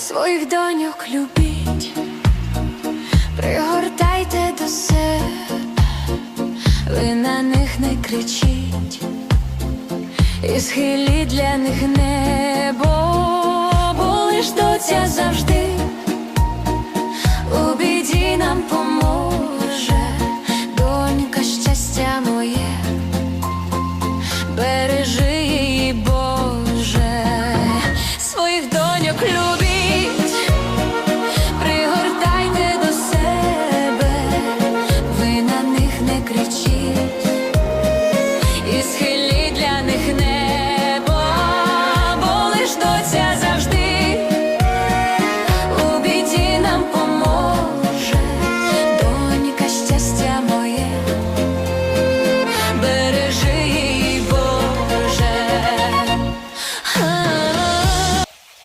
своїх доньок любіть, пригортайте до себе, ви на них не кричіть, і схиліть для них небо, бо лиш доця завжди. У біді нам поможе, noite.